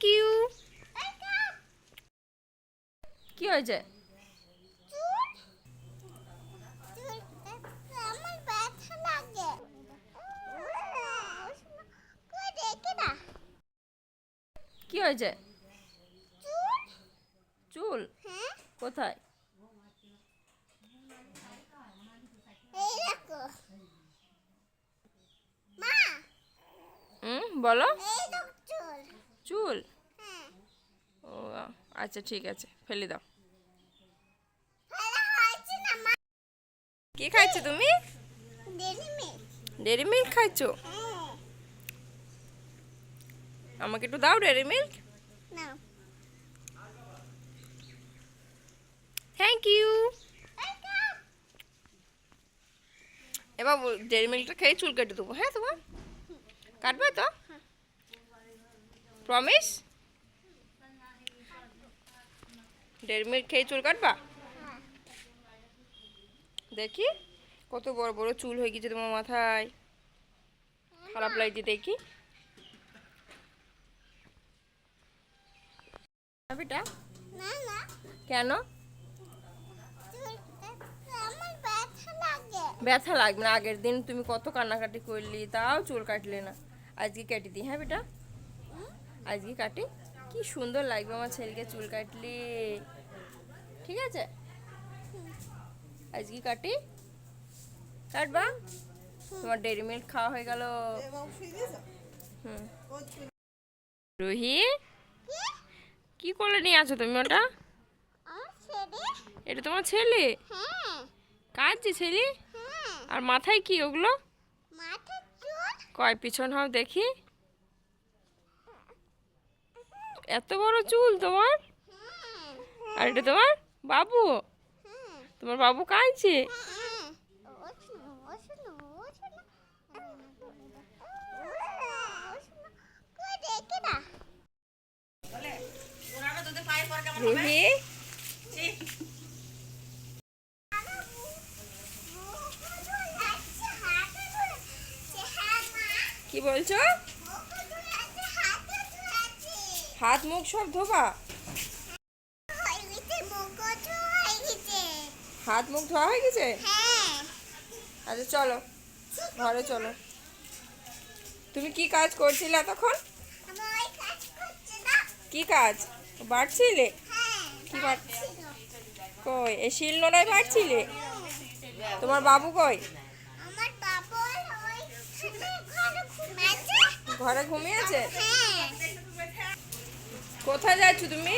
Thank you কি হয়েছে? কি হয়েছে? চুল? কোথায়? বলো। চুল? হ্যাঁ। ও আচ্ছা ঠিক আছে ফেলে দাও। কি খাইছো তুমি? ডেরি মিল্ক খাইছো? হ্যাঁ। আমাকে একটু দাও ডেরি মিল্ক থ্যাংক ইউ এবার ডেরি মিল্কটা খেয়ে চুল কেটে দেবো হ্যাঁ তোমার? কাটবে তো? প্রমিস ডেরি মিল্ক খেয়ে চুল কাটবা? দেখি। কত বড় বড় চুল হয়ে গেছে তোমার মাথায়। খারাপ লাগছে দেখি। বেটা না না। কেন? ব্যথা ব্যথা লাগবে না। আগের দিন তুমি কত কান্নাকাটি করলি তাও চুল কাটলে না। আজকে কেটে দিই হ্যাঁ বেটা? আজকে কাটি। কি সুন্দর লাগবে আমার ছেলেকে চুল কাটলে। ঠিক আছে? আজকে কাটি। কাটবা? তোমার ডেরি মিল্ক খাওয়া হয়ে গেল। হুম। রুহি? কি করলে নিয়ে আছো তুমি ওটা? এটা তোমার ছেলে? যে ছেলে? আর মাথায় কি ওগুলো? কয়, পিছন হও দেখি। এত বড় চুল তোমার? আর এটা তোমার বাবু? তোমার বাবু কাঁদছে? কি বলছো? হাত মুখ সব ধোবা? হাত মুখ ধোয়া হয়ে গেছে? আচ্ছা চলো, ঘরে চলো। তুমি কি কাজ করছিলে তখন কি কাজ? বাড়ছিলে? কি কই, এই শিল নোড়ায় বাড়ছিলে? তোমার বাবু কই? ঘরে ঘুমিয়েছে? কোথায় যাচ্ছ তুমি?